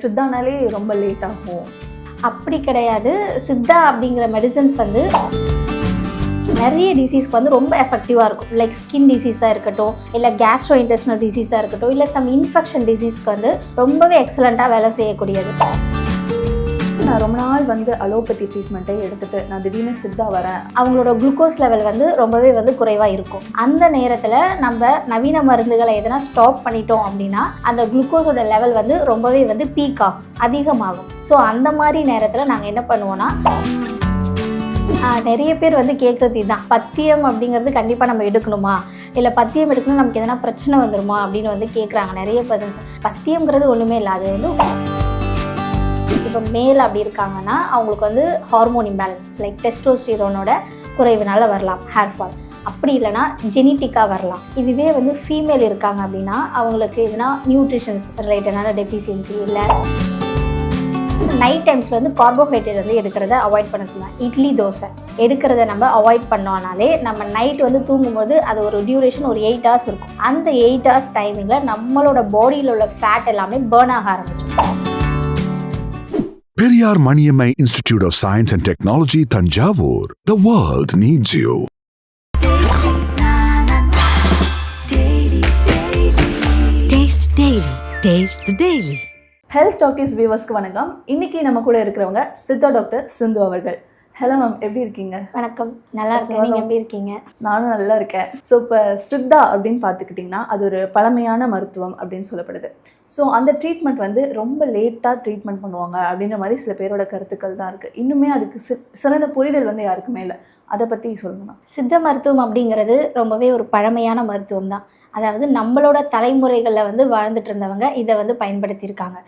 சித்தானாலே ரொம்ப லேட் ஆகும். அப்படி கிடையாது. சித்தா அப்படிங்கிற மெடிசன்ஸ் வந்து நிறைய டிசீஸ்க்கு வந்து ரொம்ப எஃபெக்டிவாக இருக்கும். லைக் ஸ்கின் டிசீஸாக இருக்கட்டும் இல்லை கேஸ்ட்ரோ இன்டெஸ்டினல் டிசீஸாக இருக்கட்டும் இல்லை சம் இன்ஃபெக்ஷன் டிசீஸ்க்கு வந்து ரொம்பவே எக்ஸலண்ட்டாக வேலை செய்யக்கூடியது. நான் ரொம்ப நாள் வந்து அலோபதி ட்ரீட்மெண்ட்டை எடுத்துட்டு நான் திடீர்னு சித்தா வரேன். அவங்களோட குளுக்கோஸ் லெவல் வந்து ரொம்பவே வந்து குறைவாக இருக்கும். அந்த நேரத்தில் நம்ம நவீன மருந்துகளை எதனா ஸ்டாப் பண்ணிட்டோம் அப்படின்னா அந்த குளுக்கோஸோட லெவல் வந்து ரொம்பவே வந்து பீக் ஆகும் அதிகமாகும். ஸோ அந்த மாதிரி நேரத்தில் நாங்கள் என்ன பண்ணுவோம்னா நிறைய பேர் வந்து கேட்குறது இதுதான். பத்தியம் அப்படிங்கிறது கண்டிப்பாக நம்ம எடுக்கணுமா? இல்லை பத்தியம் எடுக்கணும் நமக்கு எதனா பிரச்சனை வந்துருமா அப்படின்னு வந்து கேட்குறாங்க நிறைய பர்சன்ஸ் பத்தியங்கிறது ஒன்றுமே இல்லை. அது வந்து இப்போ மேல் அப்படி இருக்காங்கன்னா அவங்களுக்கு வந்து ஹார்மோன் இம்பேலன்ஸ் லைக் டெஸ்டோஸ்டிரோனோட குறைவுனால வரலாம் ஹேர் ஃபால் அப்படி இல்லைன்னா ஜெனிட்டிக்காக வரலாம். இதுவே வந்து ஃபீமேல் இருக்காங்க அப்படின்னா அவங்களுக்கு எதுனா நியூட்ரிஷன்ஸ் ரிலேட்டடான டெஃபிஷியன்சி இல்லை. நைட் டைம்ஸில் வந்து கார்போஹைட்ரேட் வந்து எடுக்கிறத அவாய்ட் பண்ண சொல்லலாம் இட்லி தோசை. எடுக்கிறத நம்ம அவாய்ட் பண்ணோம்னாலே நம்ம நைட் வந்து தூங்கும்போது அது ஒரு டியூரேஷன் ஒரு எயிட் ஹவர்ஸ் இருக்கும். அந்த எயிட் ஹவர்ஸ் டைமிங்கில் நம்மளோட பாடியில் உள்ள ஃபேட் எல்லாமே பேர்ன் ஆக ஆரம்பிச்சிடும். Periyar Maniammai Institute of Science and Technology, Tanjavur. The world needs you. Taste Daily. Taste the Daily. Health talkies வியூவர்ஸ்க்கு வணக்கம் இன்னைக்கு நம்ம கூட இருக்கிறவங்க சித்தா டாக்டர் சிந்து அவர்கள் ஹலோ மேம் எப்படி இருக்கீங்க? வணக்கம். நல்லா இருக்கேன். நீங்கள் எப்படி இருக்கீங்க? நானும் நல்லா இருக்கேன். ஸோ இப்போ சித்தா அப்படின்னு பார்த்துக்கிட்டிங்கன்னா அது ஒரு பழமையான மருத்துவம் அப்படின்னு சொல்லப்படுது. ஸோ அந்த ட்ரீட்மெண்ட் வந்து ரொம்ப லேட்டாக ட்ரீட்மெண்ட் பண்ணுவாங்க அப்படின்ற மாதிரி சில பேரோட கருத்துக்கள் தான் இருக்குது இன்னுமே அதுக்கு சிறந்த புரிதல் வந்து யாருக்குமே இல்லை. அதை பற்றி சொல்லுங்க மேம் சித்த மருத்துவம் அப்படிங்கிறது ரொம்பவே ஒரு பழமையான மருத்துவம் தான். அதாவது நம்மளோட தலைமுறைகளில் வந்து வாழ்ந்துட்டு இருந்தவங்க இதை வந்து பயன்படுத்தியிருக்காங்க.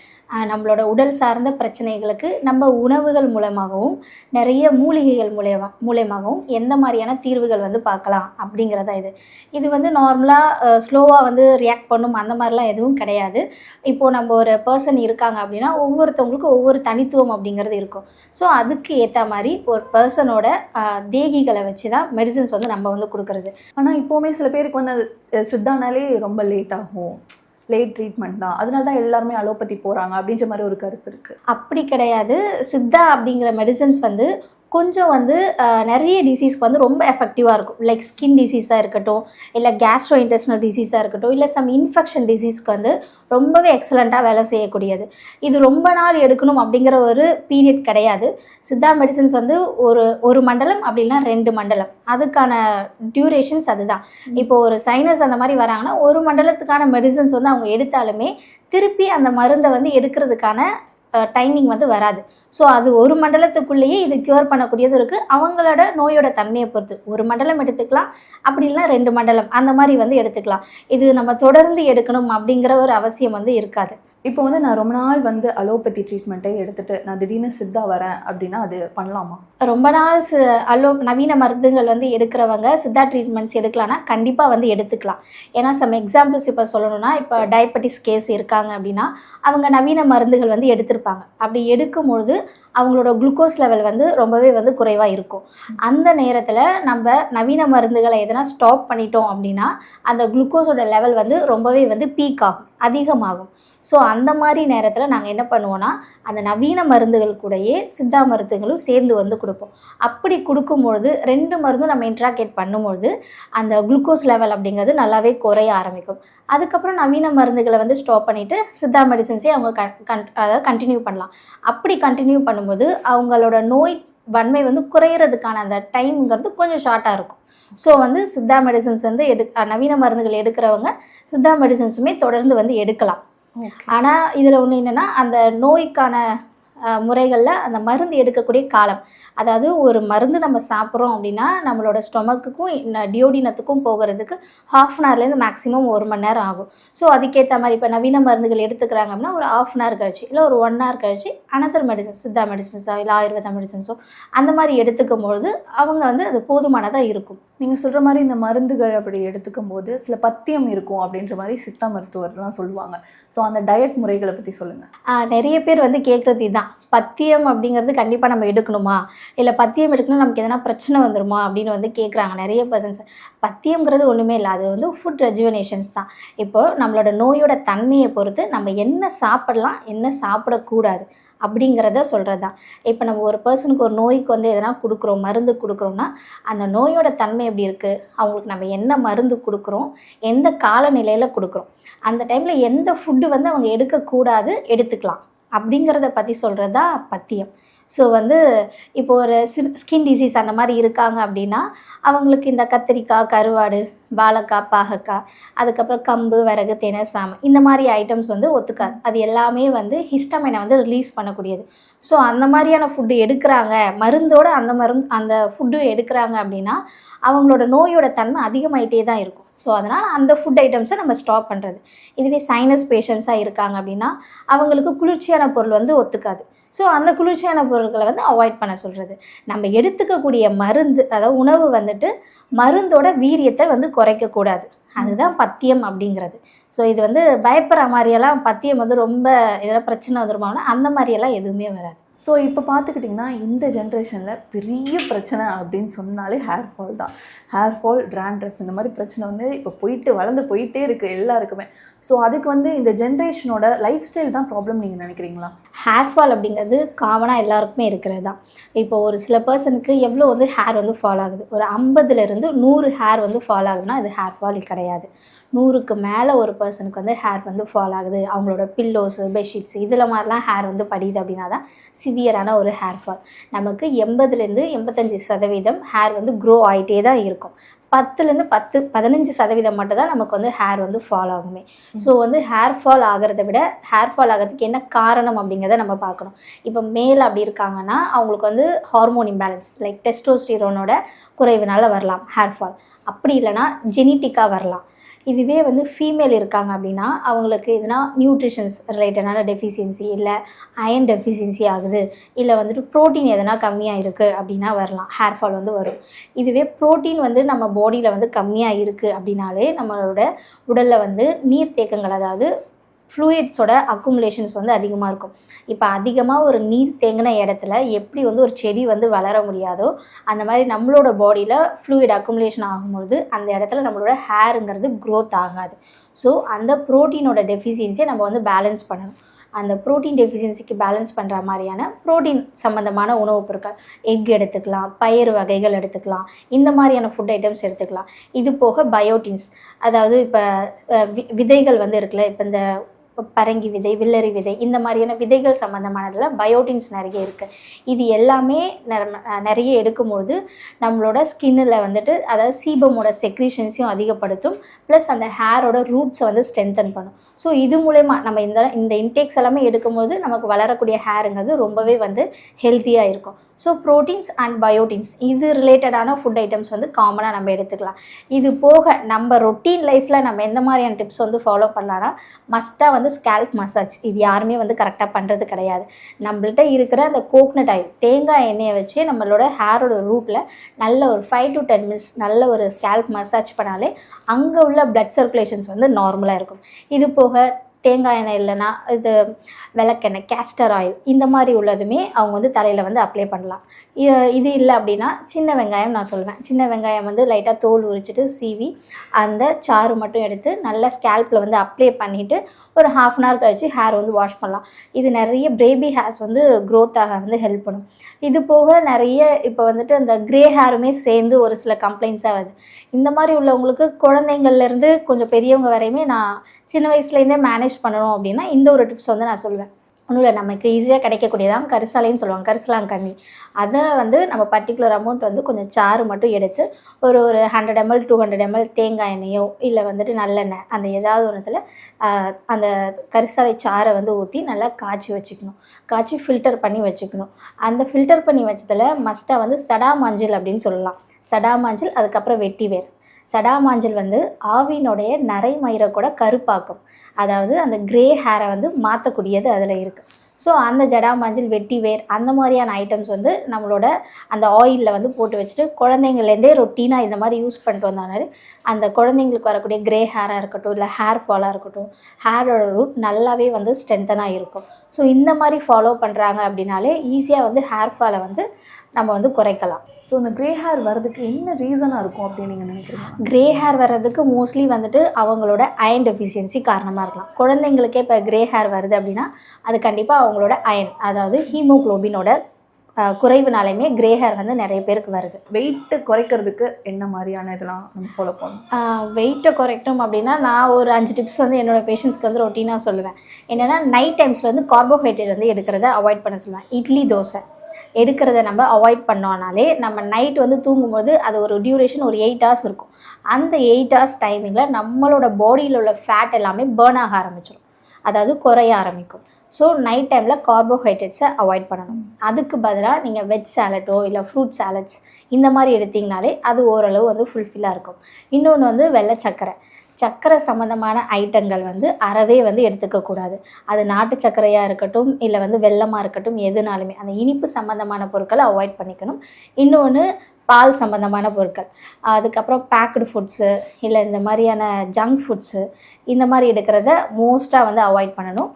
நம்மளோட உடல் சார்ந்த பிரச்சனைகளுக்கு நம்ம உணவுகள் மூலமாகவும் நிறைய மூலிகைகள் மூலயமா மூலயமாகவும் எந்த மாதிரியான தீர்வுகள் வந்து பார்க்கலாம் அப்படிங்கிறதா இது. இது வந்து நார்மலாக ஸ்லோவாக வந்து ரியாக்ட் பண்ணும் அந்த மாதிரிலாம் எதுவும் கிடையாது. இப்போது நம்ம ஒரு பர்சன் இருக்காங்க அப்படின்னா ஒவ்வொருத்தவங்களுக்கும் ஒவ்வொரு தனித்துவம் அப்படிங்கிறது இருக்கும். ஸோ அதுக்கு ஏற்ற மாதிரி ஒரு பர்சனோட தேகிகளை வச்சு தான் மெடிசன்ஸ் வந்து நம்ம வந்து கொடுக்கறது. ஆனால் இப்போவுமே சில பேருக்கு வந்து அது ஆனாலே ரொம்ப லேட் ஆகும். லேட் ட்ரீட்மெண்ட் தான். அதனால தான் எல்லாருமே அலோபதி போகிறாங்க அப்படின்ற மாதிரி ஒரு கருத்து இருக்குது அப்படி கிடையாது. சித்தா அப்படிங்கிற மெடிசன்ஸ் வந்து கொஞ்சம் வந்து நிறைய டிசீஸ்க்கு வந்து ரொம்ப எஃபெக்டிவாக இருக்கும். லைக் ஸ்கின் டிசீஸாக இருக்கட்டும் இல்லை கேஸ்ட்ரோ இன்டெஸ்டினல் டிசீஸாக இருக்கட்டும் இல்லை சம் இன்ஃபெக்ஷன் டிசீஸ்க்கு வந்து ரொம்பவே எக்ஸலண்ட்டாக வேலை செய்யக்கூடியது. இது ரொம்ப நாள் எடுக்கணும் அப்படிங்கிற ஒரு பீரியட் கிடையாது. சித்தா மெடிசன்ஸ் வந்து ஒரு ஒரு மண்டலம் அப்படின்னா ரெண்டு மண்டலம். அதுக்கான டியூரேஷன்ஸ் அதுதான். இப்போ ஒரு சைனஸ் அந்த மாதிரி வராங்கன்னா ஒரு மண்டலத்துக்கான மெடிசன்ஸ் வந்து அவங்க எடுத்தாலுமே திருப்பி அந்த மருந்தை வந்து எடுக்கிறதுக்கான டைமிங் வந்து வராது. ஸோ அது ஒரு மண்டலத்துக்குள்ளேயே இது க்யூர் பண்ணக்கூடியது இருக்குது அவங்களோட நோயோட தன்மையை பொறுத்து. ஒரு மண்டலம் எடுத்துக்கலாம். அப்படி இல்லைன்னா ரெண்டு மண்டலம். அந்த மாதிரி வந்து எடுத்துக்கலாம். இது நம்ம தொடர்ந்து எடுக்கணும் அப்படிங்கிற ஒரு அவசியம் வந்து இருக்காது. இப்போ வந்து நான் ரொம்ப நாள் வந்து அலோபதி ட்ரீட்மெண்ட்டை எடுத்துட்டு நான் திடீர்னு சித்தா வரேன் அப்படின்னா அது பண்ணலாமா? ரொம்ப நாள் சி அலோ நவீன மருந்துகள் வந்து எடுக்கிறவங்க சித்தா ட்ரீட்மெண்ட்ஸ் எடுக்கலாம்னா கண்டிப்பாக வந்து எடுத்துக்கலாம். ஏன்னா சம் எக்ஸாம்பிள்ஸ் இப்போ சொல்லணும்னா இப்போ டயபெட்டிஸ் கேஸ் இருக்காங்க அப்படின்னா அவங்க நவீன மருந்துகள் வந்து எடுத்திருப்பாங்க. அப்படி எடுக்கும்பொழுது அவங்களோட குளுக்கோஸ் லெவல் வந்து ரொம்பவே வந்து குறைவாக இருக்கும். அந்த நேரத்தில் நம்ம நவீன மருந்துகளை எதனா ஸ்டாப் பண்ணிட்டோம் அப்படின்னா அந்த குளுக்கோஸோட லெவல் வந்து ரொம்பவே வந்து பீக் ஆகும் அதிகமாகும். ஸோ அந்த மாதிரி நேரத்தில் நாங்கள் என்ன பண்ணுவோம்னா அந்த நவீன மருந்துகள் கூடயே சித்தா மருந்துகளும் சேர்ந்து வந்து கொடுப்போம். அப்படி கொடுக்கும்பொழுது ரெண்டு மருந்தும் நம்ம இன்ட்ராக்ட் பண்ணும்பொழுது அந்த குளுக்கோஸ் லெவல் அப்படிங்கிறது நல்லாவே குறைய ஆரம்பிக்கும். அதுக்கப்புறம் நவீன மருந்துகளை வந்து ஸ்டாப் பண்ணிவிட்டு சித்தா மெடிசன்ஸே அவங்க கன் அதாவது கண்டினியூ பண்ணலாம். அப்படி கண்டினியூ பண்ணும்போது அவங்களோட நோய் வன்மை வந்து குறையிறதுக்கான அந்த டைம்ங்கிறது கொஞ்சம் ஷார்ட்டாக இருக்கும். ஸோ வந்து சித்தா மெடிசன்ஸ் வந்து எடு நவீன மருந்துகள் எடுக்கிறவங்க சித்தா மெடிசன்ஸுமே தொடர்ந்து வந்து எடுக்கலாம். ஆனால் இதில் ஒன்று என்னென்னா அந்த நோய்க்கான முறைகளில் அந்த மருந்து எடுக்கக்கூடிய காலம். அதாவது ஒரு மருந்து நம்ம சாப்பிட்றோம் அப்படின்னா நம்மளோட ஸ்டொமக்குக்கும் டியோடினத்துக்கும் போகிறதுக்கு ஹாஃப் அன் ஹவர்லேருந்து மேக்ஸிமம் ஒரு மணி நேரம் ஆகும். ஸோ அதுக்கேற்ற மாதிரி இப்போ நவீன மருந்துகள் எடுத்துக்கிறாங்க அப்படின்னா ஒரு ஆஃப் அன் ஹவர் கழிச்சு இல்லை ஒரு ஒன் ஹவர் கழிச்சு அனதர் மெடிசன்ஸ் சித்தா மெடிசன்ஸோ இல்லை ஆயுர்வேதா மெடிசன்ஸோ அந்த மாதிரி எடுத்துக்கும் பொழுது அவங்க வந்து அது போதுமானதாக இருக்கும். நீங்கள் சொல்கிற மாதிரி இந்த மருந்துகள் அப்படி எடுத்துக்கும் போது சில பத்தியம் இருக்கும் அப்படின்ற மாதிரி சித்தா மருத்துவர்லாம் சொல்லுவாங்க. ஸோ அந்த டயட் முறைகளை பற்றி சொல்லுங்கள் நிறைய பேர் வந்து கேட்குறது இதுதான் பத்தியம் அப்படிங்கிறது கண்டிப்பாக நம்ம எடுக்கணுமா? இல்லை பத்தியம் எடுக்கணும் நமக்கு எதனா பிரச்சனை வந்துருமா? அப்படின்னு வந்து கேட்குறாங்க நிறைய பர்சன்ஸ் பத்தியம்ங்கிறது ஒன்றுமே இல்லை. அது வந்து ஃபுட் ரெஜுவனேஷன்ஸ் தான். இப்போ நம்மளோட நோயோட தன்மையை பொறுத்து நம்ம என்ன சாப்பிடலாம் என்ன சாப்பிடக்கூடாது அப்படிங்கிறத சொல்கிறது தான் இப்போ நம்ம ஒரு பர்சனுக்கு ஒரு நோய்க்கு வந்து எதனா கொடுக்குறோம் மருந்து கொடுக்குறோம்னா அந்த நோயோட தன்மை எப்படி இருக்குது அவங்களுக்கு நம்ம என்ன மருந்து கொடுக்குறோம் எந்த காலநிலையில் கொடுக்குறோம்? அந்த டைமில் எந்த ஃபுட்டு வந்து அவங்க எடுக்கக்கூடாது எடுத்துக்கலாம். அப்படிங்கிறத பற்றி சொல்கிறது தான் பத்தியம். ஸோ வந்து இப்போ ஒரு ஸ்கின் டிசீஸ் அந்த மாதிரி இருக்காங்க அப்படின்னா அவங்களுக்கு இந்த கத்திரிக்காய் கருவாடு வாழைக்காய் பாகக்காய் அதுக்கப்புறம் கம்பு விறகு தினை சாமை இந்த மாதிரி ஐட்டம்ஸ் வந்து ஒத்துக்காது. அது எல்லாமே வந்து ஹிஸ்டமைனை வந்து ரிலீஸ் பண்ணக்கூடியது. ஸோ அந்த மாதிரியான ஃபுட்டு எடுக்கிறாங்க மருந்தோட அந்த மருந்து அந்த ஃபுட்டு எடுக்கிறாங்க அப்படின்னா அவங்களோட நோயோட தன்மை அதிகமாயிட்டே தான் இருக்கும். ஸோ அதனால் அந்த ஃபுட் ஐட்டம்ஸை நம்ம ஸ்டாப் பண்ணுறது இதுவே சைனஸ் பேஷண்ட்ஸாக இருக்காங்க அப்படின்னா அவங்களுக்கு குளிர்ச்சியான பொருள் வந்து ஒத்துக்காது. ஸோ அந்த குளிர்ச்சியான பொருட்களை வந்து அவாய்ட் பண்ண சொல்கிறது நம்ம எடுத்துக்கக்கூடிய மருந்து அதாவது உணவு வந்துட்டு மருந்தோட வீரியத்தை வந்து குறைக்கக்கூடாது. அதுதான் பத்தியம் அப்படிங்கிறது. ஸோ இது வந்து பயப்படுற மாதிரியெல்லாம் பத்தியம் வந்து ரொம்ப இதெல்லாம் பிரச்சனை வந்துருமானா அந்த மாதிரியெல்லாம் எதுவுமே வராது. ஸோ இப்போ பார்த்துக்கிட்டிங்கன்னா இந்த ஜென்ரேஷனில் பெரிய பிரச்சனை அப்படின்னு சொன்னாலே ஹேர் ஃபால் தான். ஹேர் ஃபால் ட்ராண்ட்ரஃப் இந்த மாதிரி பிரச்சனை வந்து இப்போ போயிட்டு வளர்ந்து போயிட்டே இருக்குது எல்லாருக்குமே. ஸோ அதுக்கு வந்து இந்த ஜென்ரேஷனோட லைஃப் ஸ்டைல் தான் ப்ராப்ளம் நீங்கள் நினைக்கிறீங்களா? ஹேர் ஃபால் அப்படிங்கிறது காமனாக எல்லாருக்குமே இருக்கிறது தான். இப்போ ஒரு சில பர்சனுக்கு எவ்வளோ வந்து ஹேர் வந்து ஃபால் ஆகுது? ஒரு ஐம்பதுலேருந்து நூறு ஹேர் வந்து ஃபால் ஆகுதுன்னா அது ஹேர் ஃபால் கிடையாது. நூறுக்கு மேலே ஒரு பர்சனுக்கு வந்து ஹேர் வந்து ஃபால் ஆகுது. அவங்களோட பில்லோஸு பெட்ஷீட்ஸ் இதில் மாதிரிலாம் ஹேர் வந்து படியுது அப்படின்னா தான் சிவியரான ஒரு ஹேர் ஃபால் நமக்கு எண்பதுலேருந்து எண்பத்தஞ்சு சதவீதம் ஹேர் வந்து க்ரோ ஆகிட்டே தான் இருக்கும். பத்துலேருந்து பத்து பதினஞ்சு சதவீதம் மட்டும் தான் நமக்கு வந்து ஹேர் வந்து ஃபால் ஆகுமே. ஸோ வந்து ஹேர் ஃபால் ஆகிறத விட ஹேர் ஃபால் ஆகிறதுக்கு என்ன காரணம் அப்படிங்கிறத நம்ம பார்க்கணும். இப்போ மேல் அப்படி இருக்காங்கன்னா அவங்களுக்கு வந்து ஹார்மோன் இம்பேலன்ஸ் லைக் டெஸ்டோஸ்டிரோனோட குறைவினால வரலாம் ஹேர் ஃபால் அப்படி இல்லைன்னா ஜெனிட்டிக்காக வரலாம். இதுவே வந்து ஃபீமேல் இருக்காங்க அப்படின்னா அவங்களுக்கு எதுனா நியூட்ரிஷன்ஸ் ரிலேட்டடான டெஃபிஷியன்சி இல்லை அயன் டெஃபிஷியன்சி ஆகுது இல்லை வந்துட்டு ப்ரோட்டீன் எதனா கம்மியாக இருக்குது அப்படின்னா வரலாம். ஹேர் ஃபால் வந்து வரும். இதுவே ப்ரோட்டீன் வந்து நம்ம பாடியில் வந்து கம்மியாக இருக்குது அப்படின்னாலே நம்மளோட உடலில் வந்து நீர்த்தேக்கங்கள் அதாவது ஃப்ளூயிட்ஸோட அக்குமுலேஷன்ஸ் வந்து அதிகமாக இருக்கும். இப்போ அதிகமாக ஒரு நீர் தேங்கின இடத்துல எப்படி வந்து ஒரு செடி வந்து வளர முடியாதோ அந்த மாதிரி நம்மளோட பாடியில் ஃப்ளூயிட் அக்குமுலேஷன் ஆகும்பொழுது அந்த இடத்துல நம்மளோட ஹேருங்கிறது க்ரோத் ஆகாது. ஸோ அந்த ப்ரோட்டீனோட டெஃபிஷியன்சியை நம்ம வந்து பேலன்ஸ் பண்ணணும். அந்த ப்ரோட்டீன் டெஃபிஷியன்சிக்கு பேலன்ஸ் பண்ணுற மாதிரியான ப்ரோட்டீன் சம்மந்தமான உணவுப் பொருட்கள் எக் எடுத்துக்கலாம் பயிறு வகைகள் எடுத்துக்கலாம் இந்த மாதிரியான ஃபுட் ஐட்டம்ஸ் எடுத்துக்கலாம். இது போக பயோட்டின்ஸ் அதாவது இப்போ விதைகள் வந்து இருக்குல்ல இப்போ இந்த பரங்கி விதை வில்லரி விதை இந்த மாதிரியான விதைகள் சம்மந்தமானதில் பயோட்டின்ஸ் நிறைய இருக்குது இது எல்லாமே நிறைய எடுக்கும்போது நம்மளோட ஸ்கின்னில் வந்துட்டு அதாவது சீபமோட செக்ரீஷன்ஸையும் அதிகப்படுத்தும். ப்ளஸ் அந்த ஹேரோட ரூட்ஸை வந்து ஸ்ட்ரென்தன் பண்ணும். ஸோ இது மூலயமா நம்ம இந்த இந்த இன்டேக்ஸ் எல்லாமே எடுக்கும்போது நமக்கு வளரக்கூடிய ஹேருங்கிறது ரொம்பவே வந்து ஹெல்த்தியாக இருக்கும். ஸோ ப்ரோட்டீன்ஸ் அண்ட் பயோட்டின்ஸ் இது ரிலேட்டடான ஃபுட் ஐட்டம்ஸ் வந்து காமனாக நம்ம எடுத்துக்கலாம். இது போக நம்ம ரொட்டீன் லைஃப்பில் நம்ம எந்த மாதிரியான டிப்ஸ் வந்து ஃபாலோ பண்ணலாம்னா மஸ்ட்டாக வந்து ஸ்கேல்ப் மசாஜ் இது யாருமே வந்து கரெக்டாக பண்ணுறது கிடையாது. நம்மள்கிட்ட இருக்கிற அந்த கோக்னட் ஆயில் தேங்காய் எண்ணெயை வச்சு நம்மளோட ஹேரோட ரூட்டில் நல்ல ஒரு ஃபைவ் டு டென் மினிட்ஸ் நல்ல ஒரு ஸ்கேல்ப் மசாஜ் பண்ணாலே அங்கே உள்ள ப்ளட் சர்க்குலேஷன்ஸ் வந்து நார்மலாக இருக்கும். இது போக தேங்காய் எண்ணெய் இல்லைன்னா இது விளக்கெண்ணெய் கேஸ்டர் ஆயில் இந்த மாதிரி உள்ளதுமே அவங்க வந்து தலையில் வந்து அப்ளை பண்ணலாம். இது இல்லை அப்படின்னா சின்ன வெங்காயம் நான் சொல்லுவேன் சின்ன வெங்காயம் வந்து லைட்டாக தோல் உரிச்சிட்டு சீவி அந்த சாறு மட்டும் எடுத்து நல்லா ஸ்கேல்ப்பில் வந்து அப்ளை பண்ணிவிட்டு ஒரு ஹாஃப் அன் ஹவர் கழித்து ஹேர் வந்து வாஷ் பண்ணலாம். இது நிறைய பேபி ஹேர்ஸ் வந்து க்ரோத் ஆக வந்து ஹெல்ப் பண்ணும். இது போக நிறைய இப்போ வந்துட்டு அந்த க்ரே ஹேருமே சேர்ந்து ஒரு சில கம்ப்ளைண்ட்ஸாக வருது. இந்த மாதிரி உள்ளவங்களுக்கு குழந்தைங்கள்லேருந்து கொஞ்சம் பெரியவங்க வரையுமே நான் சின்ன வயசுலேருந்தே மேனேஜ் பண்ணணும் அப்படின்னா இந்த ஒரு டிப்ஸ் வந்து நான் சொல்லுவேன் ஒன்றும் இல்லை நமக்கு ஈஸியாக கிடைக்கக்கூடியதான் கரிசாலைன்னு சொல்லுவாங்க கரிசலாங்கண்ணி அதை வந்து நம்ம பர்டிகுலர் அமௌண்ட் வந்து கொஞ்சம் சாறு மட்டும் எடுத்து ஒரு ஒரு hundred ml two hundred ml தேங்காய் எண்ணெயோ இல்லை வந்துட்டு நல்லெண்ணெய் அந்த ஏதாவது ஒன்றுத்தில் அந்த கரிசாலை சாறை வந்து ஊற்றி நல்லா காய்ச்சி வச்சுக்கணும். காய்ச்சி ஃபில்டர் பண்ணி வச்சுக்கணும். அந்த ஃபில்டர் பண்ணி வச்சதில் மஸ்ட்டாக வந்து சடா மஞ்சள் அப்படின்னு சொல்லலாம். சடாமாஞ்சல் அதுக்கப்புறம் வெட்டி வேர் சடாமாஞ்சல் வந்து ஆவியினுடைய நரை மயிரை கூட கருப்பாக்கும். அதாவது அந்த கிரே ஹேரை வந்து மாற்றக்கூடியது அதில் இருக்குது ஸோ அந்த ஜடாமாஞ்சல் வெட்டி வேர் அந்த மாதிரியான ஐட்டம்ஸ் வந்து நம்மளோட அந்த ஆயிலில் வந்து போட்டு வச்சுட்டு குழந்தைங்கள்லேருந்தே ரொட்டீனாக இந்த மாதிரி யூஸ் பண்ணிட்டு வந்தாலே அந்த குழந்தைங்களுக்கு வரக்கூடிய கிரே ஹேராக இருக்கட்டும் இல்லை ஹேர் ஃபாலாக இருக்கட்டும் ஹேரோட ரூட் நல்லாவே வந்து ஸ்ட்ரென்த்தனாக இருக்கும். ஸோ இந்த மாதிரி ஃபாலோ பண்ணுறாங்க அப்படின்னாலே ஈஸியாக வந்து ஹேர் ஃபாலை வந்து நம்ம வந்து குறைக்கலாம். ஸோ இந்த கிரே ஹேர் வர்றதுக்கு என்ன ரீசனாக இருக்கும் அப்படின்னு நீங்கள் நினைக்கிறீங்க? கிரே ஹேர் வர்றதுக்கு மோஸ்ட்லி வந்துட்டு அவங்களோட அயன் டெஃபிஷியன்சி காரணமாக இருக்கலாம். குழந்தைங்களுக்கே இப்போ கிரே ஹேர் வருது அப்படின்னா அது கண்டிப்பாக அவங்களோட அயன் அதாவது ஹீமோக்ளோபினோட குறைவுனாலையுமே கிரே ஹேர் வந்து நிறைய பேருக்கு வருது. வெயிட்டு குறைக்கிறதுக்கு என்ன மாதிரியான இதெல்லாம் நம்ம ஃபாலோ பண்ணணும்? வெயிட்டை குறைக்கணும் அப்படின்னா நான் ஒரு அஞ்சு டிப்ஸ் வந்து என்னோட பேஷண்ட்ஸ்க்கு வந்து ரொட்டீனாக சொல்லுவேன். என்னென்னா நைட் டைம்ஸில் வந்து கார்போஹைட்ரேட் வந்து எடுக்கிறத அவாய்ட் பண்ண சொல்லுவேன். இட்லி தோசை. எடுக்கிறத நம்ம அவாய்ட் பண்ணோம்னாலே நம்ம நைட் வந்து தூங்கும்போது அது ஒரு டியூரேஷன் ஒரு எயிட் ஹவர்ஸ் இருக்கும். அந்த எயிட் ஹவர்ஸ் டைமிங்கில் நம்மளோட பாடியில் உள்ள ஃபேட் எல்லாமே பேர்ன் ஆக ஆரம்பிச்சிடும் அதாவது குறைய ஆரம்பிக்கும். ஸோ நைட் டைமில் கார்போஹைட்ரேட்ஸை அவாய்ட் பண்ணணும். அதுக்கு பதிலாக நீங்கள் வெஜ் சாலட்டோ இல்லை ஃப்ரூட் சாலட்ஸ் இந்த மாதிரி எடுத்தீங்கனாலே அது ஓரளவு வந்து ஃபுல்ஃபில்லாக இருக்கும். இன்னொன்று வந்து வெள்ளை சக்கரை சர்க்கரை சம்மந்தமான ஐட்டங்கள் வந்து அறவே வந்து எடுத்துக்கக்கூடாது அது நாட்டு சர்க்கரையாக இருக்கட்டும் இல்லை வந்து வெள்ளமாக இருக்கட்டும் எதுனாலுமே. அந்த இனிப்பு சம்மந்தமான பொருட்களை அவாய்ட் பண்ணிக்கணும். இன்னொன்று பால் சம்மந்தமான பொருட்கள். அதுக்கப்புறம் பேக்டு ஃபுட்ஸு இல்லை இந்த மாதிரியான ஜங்க் ஃபுட்ஸு இந்த மாதிரி எடுக்கிறத மோஸ்ட்டாக வந்து அவாய்ட் பண்ணணும்.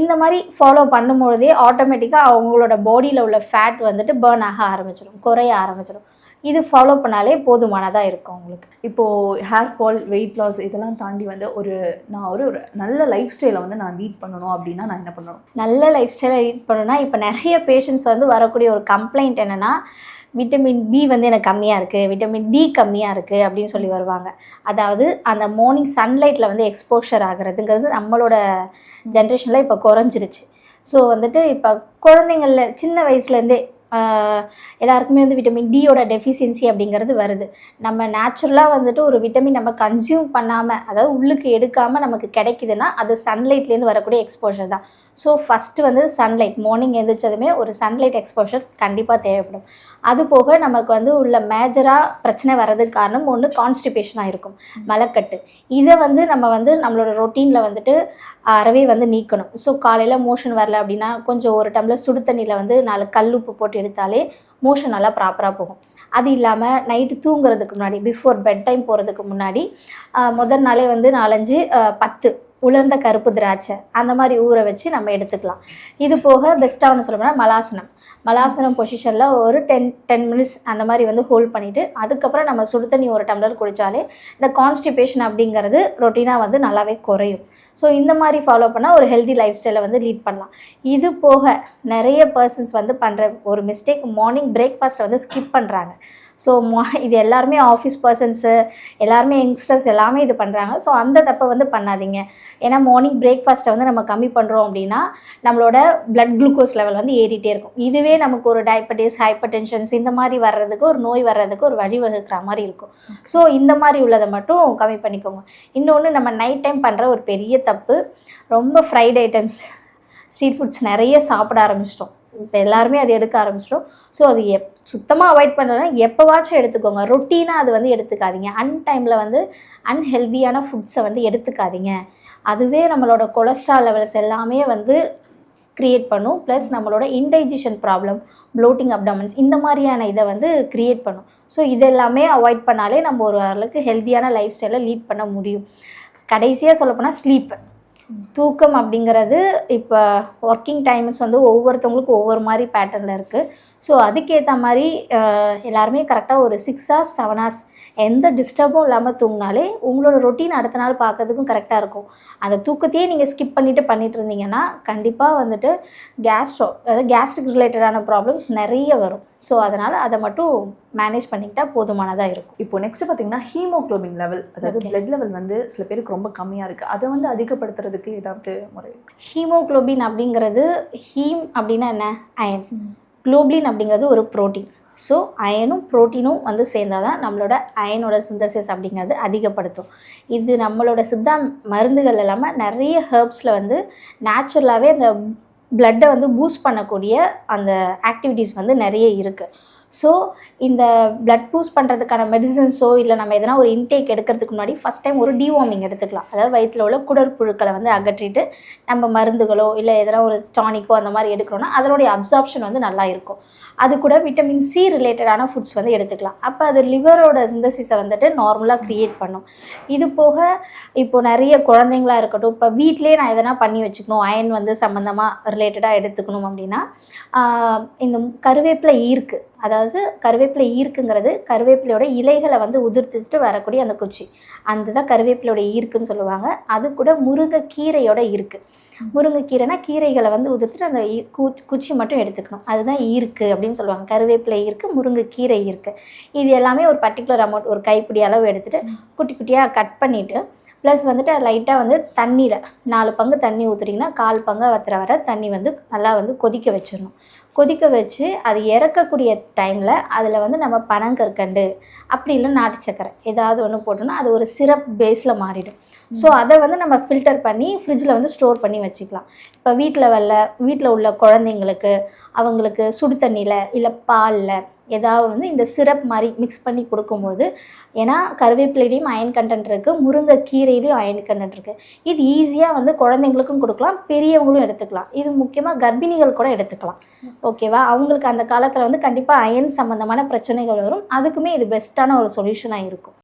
இந்த மாதிரி ஃபாலோ பண்ணும்பொழுதே ஆட்டோமேட்டிக்காக அவங்களோட பாடியில் உள்ள ஃபேட் வந்துட்டு பேர்ன் ஆக ஆரம்பிச்சிடும் குறைய ஆரம்பிச்சிடும் இது ஃபாலோ பண்ணாலே போதுமானதாக இருக்கும் அவங்களுக்கு இப்போது ஹேர் ஃபால் வெயிட் லாஸ் இதெல்லாம் தாண்டி வந்து ஒரு நான் ஒரு ஒரு நல்ல லைஃப் ஸ்டைலை வந்து நான் லீட் பண்ணணும் அப்படின்னா நான் என்ன பண்ணணும்? நல்ல லைஃப் ஸ்டைலை லீட் பண்ணணும்னா இப்போ நிறைய பேஷண்ட்ஸ் வந்து வரக்கூடிய ஒரு கம்ப்ளைண்ட் என்னென்னா விட்டமின் பி வந்து எனக்கு கம்மியாக இருக்குது விட்டமின் டி கம்மியாக இருக்குது அப்படின்னு சொல்லி வருவாங்க. அதாவது அந்த மார்னிங் சன்லைட்டில் வந்து எக்ஸ்போஷர் ஆகிறதுங்கிறது நம்மளோட ஜென்ரேஷனில் இப்போ குறைஞ்சிருச்சு. ஸோ வந்துட்டு இப்போ குழந்தைங்கள சின்ன வயசுலேருந்தே எல்லாருக்குமே வந்து விட்டமின் டியோட டெஃபிஷியன்சி அப்படிங்கிறது வருது. நம்ம நேச்சுரலாக வந்துட்டு ஒரு விட்டமின் நம்ம கன்சியூம் பண்ணாமல் அதாவது உள்ளுக்கு எடுக்காமல் நமக்கு கிடைக்குதுன்னா அது சன்லைட்லேருந்து வரக்கூடிய எக்ஸ்போஷர் தான். ஸோ ஃபஸ்ட்டு வந்து சன்லைட் மார்னிங் எழுந்திரிச்சதுமே ஒரு சன்லைட் எக்ஸ்போஷர் கண்டிப்பாக தேவைப்படும். அது போக நமக்கு வந்து உள்ள மேஜராக பிரச்சனை வர்றதுக்கு காரணம் ஒன்று கான்ஸ்டிபேஷனாக இருக்கும். மலக்கட்டு. இதை வந்து நம்ம வந்து நம்மளோட ரொட்டீனில் வந்துட்டு அறவே வந்து நீக்கணும். ஸோ காலையில் மோஷன் வரல அப்படின்னா கொஞ்சம் ஒரு டம்ளர் சுடு தண்ணியில் வந்து நாலு கல்லுப்பு போட்டு எடுத்தாலே மோஷன் நல்லா ப்ராப்பராக போகும். அது இல்லாமல் நைட்டு தூங்குறதுக்கு முன்னாடி பிஃபோர் பெட் டைம் போகிறதுக்கு முன்னாடி முதல் நாளே வந்து நாலஞ்சு பத்து உலர்ந்த கருப்பு திராட்சை அந்த மாதிரி ஊற வச்சு நம்ம எடுத்துக்கலாம். இது போக பெஸ்ட்டாக ஒன்று சொல்லணும்னா மலாசனம். மலாசனம் பொசிஷனில் ஒரு டென் டென் மினிட்ஸ் அந்த மாதிரி வந்து ஹோல்ட் பண்ணிவிட்டு அதுக்கப்புறம் நம்ம சுடு தண்ணி ஒரு டம்ளர் குடித்தாலே இந்த கான்ஸ்டிபேஷன் அப்படிங்கிறது ரொட்டீனாக வந்து நல்லாவே குறையும். ஸோ இந்த மாதிரி ஃபாலோ பண்ணால் ஒரு ஹெல்தி லைஃப் ஸ்டைலை வந்து லீட் பண்ணலாம். இது போக நிறைய பர்சன்ஸ் வந்து பண்ணுற ஒரு மிஸ்டேக் மார்னிங் பிரேக்ஃபாஸ்ட்டை வந்து ஸ்கிப் பண்ணுறாங்க ஸோ இது எல்லாருமே ஆஃபீஸ் பர்சன்ஸு எல்லாருமே யங்ஸ்டர்ஸ் எல்லாமே இது பண்ணுறாங்க ஸோ அந்த தப்பை வந்து பண்ணாதீங்க. ஏன்னா மார்னிங் பிரேக்ஃபாஸ்ட்டை வந்து நம்ம கம்மி பண்ணுறோம் அப்படின்னா நம்மளோட பிளட் குளுக்கோஸ் லெவல் வந்து ஏறிட்டே இருக்கும். இதுவே நமக்கு ஒரு டயபெட்டிஸ் ஹைப்பர் டென்ஷன்ஸ் இந்த மாதிரி வர்றதுக்கு ஒரு நோய் வர்றதுக்கு ஒரு வழிவகுக்கிற மாதிரி இருக்கும். ஸோ இந்த மாதிரி உள்ளதை மட்டும் கம்மி பண்ணிக்கோங்க. இன்னொன்று நம்ம நைட் டைம் பண்ணுற ஒரு பெரிய தப்பு ரொம்ப ஃப்ரைட் ஐட்டம்ஸ் ஸ்ட்ரீட் ஃபுட்ஸ் நிறைய சாப்பிட ஆரம்பிச்சிட்டோம். இப்போ எல்லாருமே அது எடுக்க ஆரம்பிச்சிட்டோம். ஸோ அது எப் சுத்தமாக அவாய்ட் பண்ணலன்னா எப்போவாச்சும் எடுத்துக்கோங்க. ரொட்டீனாக அது வந்து எடுத்துக்காதீங்க. அன்டைமில் வந்து அன்ஹெல்தியான ஃபுட்ஸை வந்து எடுத்துக்காதீங்க. அதுவே நம்மளோட கொலஸ்ட்ரால் லெவல்ஸ் எல்லாமே வந்து க்ரியேட் பண்ணும். ப்ளஸ் நம்மளோட இன்டைஜஷன் ப்ராப்ளம் ப்ளோட்டிங் அப்டமன்ஸ் இந்த மாதிரியான இதை வந்து க்ரியேட் பண்ணும். ஸோ இதெல்லாமே அவாய்ட் பண்ணாலே நம்ம ஒரு அளவுக்கு ஹெல்த்தியான லைஃப் ஸ்டைலை லீட் பண்ண முடியும். கடைசியாக சொல்லப்போனால் ஸ்லீப் தூக்கம் அப்படிங்கிறது இப்போ ஒர்க்கிங் டைம்ஸ் வந்து ஒவ்வொருத்தவங்களுக்கும் ஒவ்வொரு மாதிரி பேட்டர்னில் இருக்குது ஸோ அதுக்கேற்ற மாதிரி எல்லாருமே கரெக்டாக ஒரு சிக்ஸ் ஹவர்ஸ் செவன் ஹவர்ஸ் எந்த டிஸ்டர்பும் இல்லாமல் தூங்கினாலே உங்களோட ரொட்டீன் அடுத்த நாள் பார்க்கறதுக்கும் கரெக்டாக இருக்கும். அந்த தூக்கத்தையே நீங்கள் ஸ்கிப் பண்ணிட்டு பண்ணிட்டு இருந்தீங்கன்னா கண்டிப்பாக வந்துட்டு கேஸ்ட்ரோ அதாவது கேஸ்ட்ரிக் ரிலேட்டடான ப்ராப்ளம்ஸ் நிறைய வரும். ஸோ அதனால் அதை மட்டும் மேனேஜ் பண்ணிக்கிட்டா போதுமானதாக இருக்கும். இப்போ நெக்ஸ்ட் பார்த்தீங்கன்னா ஹீமோகுளோபின் லெவல் அதாவது. பிளட் லெவல் வந்து சில பேருக்கு ரொம்ப கம்மியாக இருக்குது அதை வந்து அதிகப்படுத்துறதுக்கு ஏதாவது முறை ஹீமோகுளோபின் அப்படிங்கிறது ஹீம் அப்படின்னா என்ன? அயன் குளோபின் அப்படிங்கிறது ஒரு புரோட்டீன். ஸோ அயனும் புரோட்டீனும் வந்து சேர்ந்தால் தான் நம்மளோட அயனோட சிந்தசிஸ் அப்படிங்கிறது அதிகப்படுத்தும். இது நம்மளோட சித்தா மருந்துகள் இல்லாமல் நிறைய ஹர்ப்ஸில் வந்து நேச்சுரலாகவே அந்த பிளட்டை வந்து பூஸ்ட் பண்ணக்கூடிய அந்த ஆக்டிவிட்டீஸ் வந்து நிறைய இருக்குது ஸோ இந்த பிளட் பூஸ்ட் பண்ணுறதுக்கான மெடிசன்ஸோ இல்லை நம்ம எதனா ஒரு இன்டேக் எடுக்கிறதுக்கு முன்னாடி ஃபஸ்ட் டைம் ஒரு டிவார்மிங் எடுத்துக்கலாம். அதாவது வயிற்றில் உள்ள குடற்புழுக்களை வந்து அகற்றிட்டு நம்ம மருந்துகளோ இல்லை எதனா ஒரு டானிக்கோ அந்த மாதிரி எடுக்கிறோன்னா அதனுடைய அப்சார்ப்ஷன் வந்து நல்லா இருக்கும். அது கூட விட்டமின் சி ரிலேட்டடான ஃபுட்ஸ் வந்து எடுத்துக்கலாம். அப்போ அது லிவரோட சிந்தசிஸை வந்துட்டு நார்மலாக க்ரியேட் பண்ணும். இது போக இப்போ நிறைய குழந்தைங்களா இருக்கட்டும் இப்போ வீட்டிலே நான் எதனா பண்ணி வச்சுக்கணும் அயன் வந்து சம்மந்தமாக ரிலேட்டடாக எடுத்துக்கணும் அப்படின்னா இந்த கருவேப்பிலை ஈர்க்கு. அதாவது கருவேப்பிலை ஈர்க்குங்கிறது கருவேப்பிலையோட இலைகளை வந்து உதிர்த்துட்டு வரக்கூடிய அந்த குச்சி. அந்த தான் கருவேப்பிலையோட ஈர்க்குன்னு சொல்லுவாங்க. அது கூட முருங்கைக்கீரையோட ஈர்க்கு முருங்கைக்கீரைனா கீரைகளை வந்து உதிர்த்துட்டு அந்த குச்சி மட்டும் எடுத்துக்கணும். அதுதான் ஈர்க்கு அப்படின்னு சொல்லுவாங்க. கருவேப்பிலை ஈர்க்கு முருங்கைக்கீரை ஈர்க்கு. இது எல்லாமே ஒரு பர்டிகுலர் அமௌண்ட் ஒரு கைப்பிடி அளவு எடுத்துட்டு குட்டி குட்டியாக கட் பண்ணிவிட்டு ப்ளஸ் வந்துட்டு லைட்டாக வந்து தண்ணியில் நாலு பங்கு தண்ணி ஊற்றுறீங்கன்னா கால் பங்கு வத்துற வர தண்ணி வந்து நல்லா வந்து கொதிக்க வச்சிடணும். கொதிக்க வச்சு அது இறக்கக்கூடிய டைமில் அதில் வந்து நம்ம பனங்கற்கண்டு அப்படி இல்லை நாட்டு சக்கரை ஏதாவது ஒன்று போட்டோம்னா அது ஒரு சிரப் பேஸில் மாறிடும். ஸோ அதை வந்து நம்ம ஃபில்டர் பண்ணி ஃப்ரிட்ஜில் வந்து ஸ்டோர் பண்ணி வச்சுக்கலாம். இப்போ வீட்டில் வரல வீட்டில் உள்ள குழந்தைங்களுக்கு அவங்களுக்கு சுடு தண்ணியில் இல்லை பாலில் ஏதாவது வந்து இந்த சிரப் மாதிரி மிக்ஸ் பண்ணி கொடுக்கும்போது ஏன்னா கருவேப்பிலையிலையும் அயன் கண்டென்ட் இருக்குது முருங்கைக்கீரையிலையும் அயன் கண்டென்ட் இருக்குது இது ஈஸியாக வந்து குழந்தைங்களுக்கும் கொடுக்கலாம் பெரியவங்களும் எடுத்துக்கலாம். இது முக்கியமாக கர்ப்பிணிகள் கூட எடுத்துக்கலாம். ஓகேவா அவங்களுக்கு அந்த காலத்தில் வந்து கண்டிப்பாக அயன் சம்மந்தமான பிரச்சனைகள் வரும். அதுக்குமே இது பெஸ்ட்டான ஒரு சொல்யூஷனாக இருக்கும்.